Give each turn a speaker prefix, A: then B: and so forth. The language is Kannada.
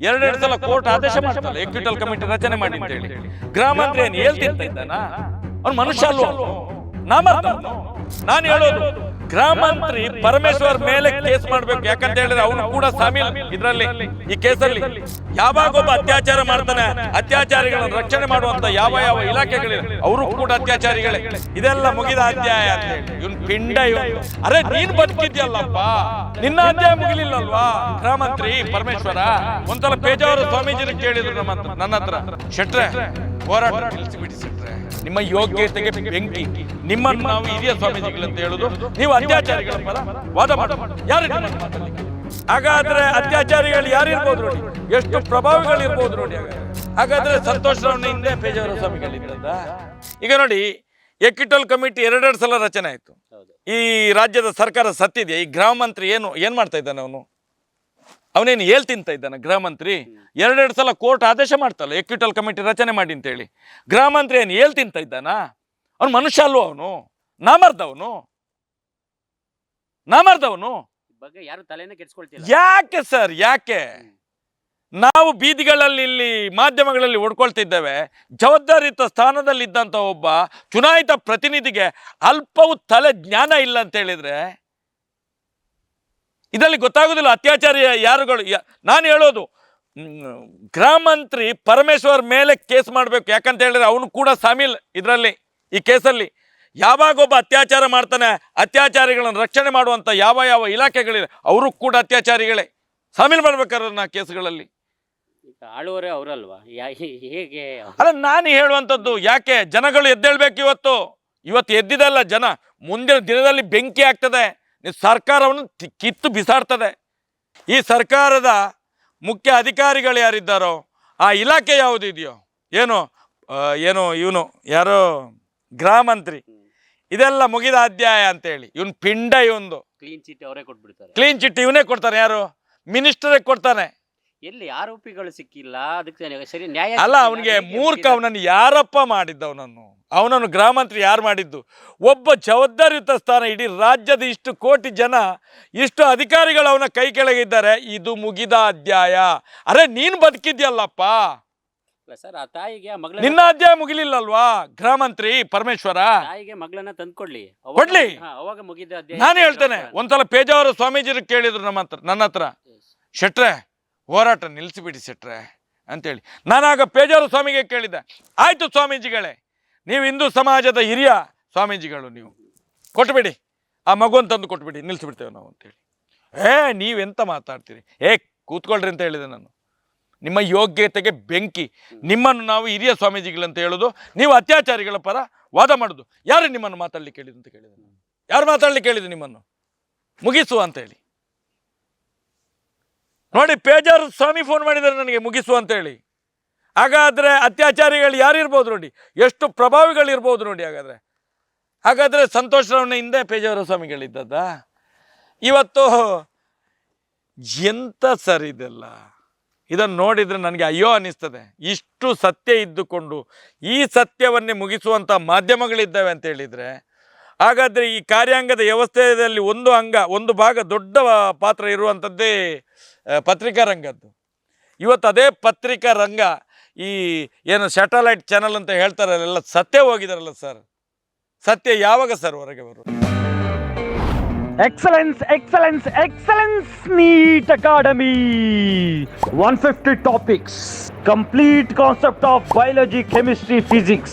A: ಎರಡೆರಡು ಸಲ ಕೋರ್ಟ್ ಆದೇಶ ಮಾಡ್ತಾರೆ. ಎಕ್ವಿಟಲ್ ಕಮಿಟಿ ರಚನೆ ಮಾಡಿ ಅಂತ ಹೇಳಿ ಗ್ರಾಮಾಂತರ ಏನ್ ಹೇಳ್ತಿರ್ತಾ ಇದ್ದಾನ ಅವ್ನು ಮನುಷ್ಯ ಅಲ್ವ? ನಾನು ಹೇಳೋದು. ಗ್ರಾಮಾಂತರಿ ಪರಮೇಶ್ವರ್ ಮೇಲೆ ಕೇಸ್ ಮಾಡ್ಬೇಕು. ಯಾಕಂತ ಹೇಳಿದ್ರೆ ಅವನು ಕೂಡ ಸಾಮೀಲ್ ಇದ್ರಲ್ಲಿ. ಈ ಕೇಸಲ್ಲಿ ಯಾವಾಗ ಒಬ್ಬ ಅತ್ಯಾಚಾರ ಮಾಡ್ತಾನೆ? ಅತ್ಯಾಚಾರಿಗಳನ್ನು ರಕ್ಷಣೆ ಮಾಡುವಂತ ಯಾವ ಯಾವ ಇಲಾಖೆಗಳಿವೆ? ಅವರು ಕೂಡ ಅತ್ಯಾಚಾರಿಗಳೇ. ಇದೆಲ್ಲ ಮುಗಿದ ಅಧ್ಯಾಯ ಅಂತ ಹೇಳಿ. ಇವನ್ ಪಿಂಡ ಇವನು. ಅರೆ ನೀನ್ ಬದುಕಿದ್ಯಲ್ಲಪ್ಪ? ನಿನ್ನ ಅಧ್ಯಾಯ ಮುಗಿಲಿಲ್ಲಲ್ವಾ? ಗ್ರಾಮಂತ್ರಿ ಪರಮೇಶ್ವರ ಒಂದ್ಸಲ ಪೇಜಾವರ ಸ್ವಾಮೀಜಿನ ಕೇಳಿದ್ರು ನಮ್ಮ ನನ್ನ ಹತ್ರ. ಶೆಟ್ರೆ ಹೋರಾಟ ನಿಲ್ಲಿಸಿಬಿಡಿಸಿಟ್ರೆ ನಿಮ್ಮ ಯೋಗ್ಯತೆಗೆ ಬೆಂಕಿ. ನಿಮ್ಮನ್ನು ನಾವು ಹಿರಿಯ ಸ್ವಾಮೀಜಿಗಳಂತ ಹೇಳುದು ನೀವು ಅತ್ಯಾಚಾರಿಗಳ ಪರ ವಾದ ಮಾಡಿ. ಯಾರು? ಹಾಗಾದ್ರೆ ಅತ್ಯಾಚಾರಿಗಳು ಯಾರಿರ್ಬೋದು ನೋಡಿ? ಎಷ್ಟು ಪ್ರಭಾವಿಗಳು ಇರ್ಬೋದು ನೋಡಿ ಹಾಗಾದ್ರೆ. ಸಂತೋಷ ರಾವ್ನ ಹಿಂದೆ ಪೇಜಾವರ ಸ್ವಾಮಿಗಳಿದ್ದದ ಈಗ ನೋಡಿ ಎಕ್ವಿಟಲ್ ಕಮಿಟಿ ಎರಡೆರಡು ಸಲ ರಚನೆ ಆಯಿತು. ಈ ರಾಜ್ಯದ ಸರ್ಕಾರ ಸತ್ತಿದೆ. ಈ ಗ್ರಾಮ ಮಂತ್ರಿ ಏನು ಏನ್ ಮಾಡ್ತಾ ಇದ್ದಾನೆ ಅವನು? ಅವನೇನು ಹೇಳ್ ತಿಂತ ಇದ್ದಾನೆ ಗೃಹ ಮಂತ್ರಿ? ಎರಡೆರಡು ಸಲ ಕೋರ್ಟ್ ಆದೇಶ ಮಾಡ್ತಲ್ಲ ಎಕ್ವಿಟಲ್ ಕಮಿಟಿ ರಚನೆ ಮಾಡಿ ಅಂತೇಳಿ. ಗೃಹ ಮಂತ್ರಿ ಏನು ಹೇಳ್ ತಿಂತ ಇದ್ದಾನ? ಅವ್ನು ಮನುಷ್ಯ ಅಲ್ವ ಅವನು? ನಾ ಮರ್ದವನು ನಾ ಮರ್ದವನು
B: ಬಗ್ಗೆ ಯಾರು ತಲೆನೇ ಕೆಡ್ಸ್ಕೊಳ್ತಿಲ್ಲ.
A: ಯಾಕೆ ಸರ್ ಯಾಕೆ? ನಾವು ಬೀದಿಗಳಲ್ಲಿ ಇಲ್ಲಿ ಮಾಧ್ಯಮಗಳಲ್ಲಿ ಹೊಡ್ಕೊಳ್ತಿದ್ದೇವೆ. ಜವಾಬ್ದಾರಿಯುತ ಸ್ಥಾನದಲ್ಲಿದ್ದಂಥ ಒಬ್ಬ ಚುನಾಯಿತ ಪ್ರತಿನಿಧಿಗೆ ಅಲ್ಪವು ತಲೆ ಜ್ಞಾನ ಇಲ್ಲ ಅಂತ ಹೇಳಿದ್ರೆ ಇದರಲ್ಲಿ ಗೊತ್ತಾಗೋದಿಲ್ಲ ಅತ್ಯಾಚಾರಿ ಯಾರುಗಳು. ಯಾ- ನಾನು ಹೇಳೋದು ಗ್ರಾಮಂತ್ರಿ ಪರಮೇಶ್ವರ್ ಮೇಲೆ ಕೇಸ್ ಮಾಡಬೇಕು. ಯಾಕಂತ ಹೇಳಿದ್ರೆ ಅವನು ಕೂಡ ಸಾಮೀಲ್ ಇದರಲ್ಲಿ ಈ ಕೇಸಲ್ಲಿ. ಯಾವಾಗ ಒಬ್ಬ ಅತ್ಯಾಚಾರ ಮಾಡ್ತಾನೆ ಅತ್ಯಾಚಾರಿಗಳನ್ನು ರಕ್ಷಣೆ ಮಾಡುವಂಥ ಯಾವ ಯಾವ ಇಲಾಖೆಗಳಿವೆ ಅವರು ಕೂಡ ಅತ್ಯಾಚಾರಿಗಳೇ. ಸಾಮೀಲ್ ಮಾಡ್ಬೇಕಾದ್ರೆ ನಾ ಕೇಸ್ಗಳಲ್ಲಿ.
B: ಆಳುವರೇ ಅವರಲ್ವಾ? ಹೇಗೆ
A: ಅಲ್ಲ ನಾನು ಹೇಳುವಂಥದ್ದು ಯಾಕೆ? ಜನಗಳು ಎದ್ದೇಳ್ಬೇಕು ಇವತ್ತು. ಇವತ್ತು ಎದ್ದಿದಲ್ಲ ಜನ. ಮುಂದಿನ ದಿನದಲ್ಲಿ ಬೆಂಕಿ ಆಗ್ತದೆ. ಸರ್ಕಾರವನ್ನು ಕಿತ್ತು ಬಿಸಾಡ್ತದೆ. ಈ ಸರ್ಕಾರದ ಮುಖ್ಯ ಅಧಿಕಾರಿಗಳು ಯಾರಿದ್ದಾರೋ ಆ ಇಲಾಖೆ ಯಾವುದಿದೆಯೋ ಏನು ಏನು ಇವನು ಯಾರೋ ಗ್ರಾಮಂತ್ರಿ ಮಂತ್ರಿ ಇದೆಲ್ಲ ಮುಗಿದ ಅಧ್ಯಾಯ ಅಂತೇಳಿ. ಇವನ್ ಪಿಂಡ ಇವಂದು
B: ಕ್ಲೀನ್ ಚಿಟ್ಟಿ ಅವರೇ ಕೊಟ್ಬಿಡ್ತಾರೆ.
A: ಕ್ಲೀನ್ ಚಿಟ್ ಇವನೇ ಕೊಡ್ತಾನೆ ಯಾರು? ಮಿನಿಸ್ಟರೇ ಕೊಡ್ತಾನೆ.
B: ಎಲ್ಲಿ ಆರೋಪಿಗಳು ಸಿಕ್ಕಿಲ್ಲ? ಅದಕ್ಕೆ ಸರಿ ನ್ಯಾಯ
A: ಅಲ್ಲ ಅವನಿಗೆ ಮೂರ್ಖ ಅವನನ್ನು ಯಾರಪ್ಪ ಮಾಡಿದ್ದವನನ್ನು ಅವನನ್ನು? ಗೃಹ ಮಂತ್ರಿ ಯಾರು ಮಾಡಿದ್ದು? ಒಬ್ಬ ಜವಾಬ್ದಾರಿಯುತ ಸ್ಥಾನ ಇಡೀ ರಾಜ್ಯದ ಇಷ್ಟು ಕೋಟಿ ಜನ ಇಷ್ಟು ಅಧಿಕಾರಿಗಳು ಅವನ ಕೈ ಕೆಳಗಿದ್ದಾರೆ ಇದು ಮುಗಿದ ಅಧ್ಯಾಯ. ಅರೆ ನೀನ್ ಬದುಕಿದ್ಯಲ್ಲಪ್ಪ?
B: ಸರ್ ಆ ತಾಯಿಗೆ ಆ ಮಗಳ
A: ನಿನ್ನ ಅಧ್ಯಾಯ ಮುಗಿಲಿಲ್ಲಲ್ವಾ? ಗ್ರಾಮಂತ್ರಿ ಮಂತ್ರಿ ಪರಮೇಶ್ವರ?
B: ತಾಯಿಗೆ ಮಗಳನ್ನ ತಂದ್ಕೊಡ್ಲಿ. ಅವಾಗ-
A: ಕೊಡ್ಲಿ.
B: ಹಾ, ಅವಾಗ ಮುಗಿದ ಅಧ್ಯಾಯ.
A: ನಾನು ಹೇಳ್ತೇನೆ. ಒಂದ್ಸಲ ಪೇಜಾವರ ಸ್ವಾಮೀಜಿ ಕೇಳಿದ್ರು ನಮ್ಮ ಹತ್ರ ನನ್ನ ಹತ್ರ. ಶೆಟ್ರೆ ಹೋರಾಟ ನಿಲ್ಲಿಸಿಬಿಡಿ ಸಿಟ್ರೆ ಅಂತೇಳಿ. ನಾನಾಗ ಪೇಜಾರು ಸ್ವಾಮಿಗೆ ಕೇಳಿದ್ದೆ. ಆಯಿತು ಸ್ವಾಮೀಜಿಗಳೇ, ನೀವು ಹಿಂದೂ ಸಮಾಜದ ಹಿರಿಯ ಸ್ವಾಮೀಜಿಗಳು ನೀವು. ಕೊಟ್ಬಿಡಿ. ಆ ಮಗುವನ್ನು ತಂದು ಕೊಟ್ಬಿಡಿ. ನಿಲ್ಲಿಸಿಬಿಡ್ತೇವೆ ನಾವು ಅಂತೇಳಿ. ಏ ನೀವೆಂತ ಮಾತಾಡ್ತೀರಿ? ಏ, ಕೂತ್ಕೊಳ್ರಿ ಅಂತ ಹೇಳಿದೆ ನಾನು. ನಿಮ್ಮ ಯೋಗ್ಯತೆಗೆ ಬೆಂಕಿ. ನಿಮ್ಮನ್ನು ನಾವು ಹಿರಿಯ ಸ್ವಾಮೀಜಿಗಳಂತ ಹೇಳೋದು, ನೀವು ಅತ್ಯಾಚಾರಿಗಳ ಪರ ವಾದ ಮಾಡೋದು. ಯಾರು ನಿಮ್ಮನ್ನು ಮಾತಾಡ್ಲಿಕ್ಕೆ ಕೇಳಿದ್ರು ಅಂತ ಕೇಳಿದೆ ಯಾರು ಮಾತಾಡ್ಲಿಕ್ಕೆ ಕೇಳಿದ್ರು ನಿಮ್ಮನ್ನು? ಮುಗಿಸು ಅಂತ ಹೇಳಿ ನೋಡಿ, ಪೇಜಾರ್ ಸ್ವಾಮಿ ಫೋನ್ ಮಾಡಿದ್ದಾರೆ ನನಗೆ ಮುಗಿಸು ಅಂತ ಹೇಳಿ ಹಾಗಾದ್ರೆ ಅತ್ಯಾಚಾರಿಗಳು ಯಾರಿರ್ಬೋದು ನೋಡಿ? ಎಷ್ಟು ಪ್ರಭಾವಿಗಳಿರ್ಬೋದು ನೋಡಿ ಹಾಗಾದರೆ? ಹಾಗಾದರೆ ಸಂತೋಷ ರಾವ್ನ ಹಿಂದೆ ಪೇಜಾವರ ಸ್ವಾಮಿಗಳಿದ್ದದ್ದ? ಇವತ್ತು ಎಂಥ ಸರಿ ಇದೆಲ್ಲ? ಇದನ್ನು ನೋಡಿದರೆ ನನಗೆ ಅಯ್ಯೋ ಅನ್ನಿಸ್ತದೆ. ಇಷ್ಟು ಸತ್ಯ ಇದ್ದುಕೊಂಡು ಈ ಸತ್ಯವನ್ನೇ ಮುಗಿಸುವಂಥ ಮಾಧ್ಯಮಗಳಿದ್ದಾವೆ ಅಂತ ಹೇಳಿದರೆ ಹಾಗಾದರೆ ಈ ಕಾರ್ಯಾಂಗದ ವ್ಯವಸ್ಥೆಯಲ್ಲಿ ಒಂದು ಅಂಗ ಒಂದು ಭಾಗ ದೊಡ್ಡ ಪಾತ್ರ ಇರುವಂಥದ್ದೇ ಪತ್ರಿಕಾ ರಂಗದ್ದು ಇವತ್ತು ಅದೇ ಪತ್ರಿಕಾ ರಂಗ ಈ ಏನು ಸ್ಯಾಟಲೈಟ್ ಚಾನಲ್ ಅಂತ ಹೇಳ್ತಾರಲ್ಲ ಸತ್ಯ ಹೋಗಿದಾರಲ್ಲ ಸರ್ ಸತ್ಯ ಯಾವಾಗ ಸರ್ ಹೊರಗೆ ಬರೋದು
C: Excellence, excellence, excellence, NEET Academy. 150 topics, complete concept of biology, chemistry, physics.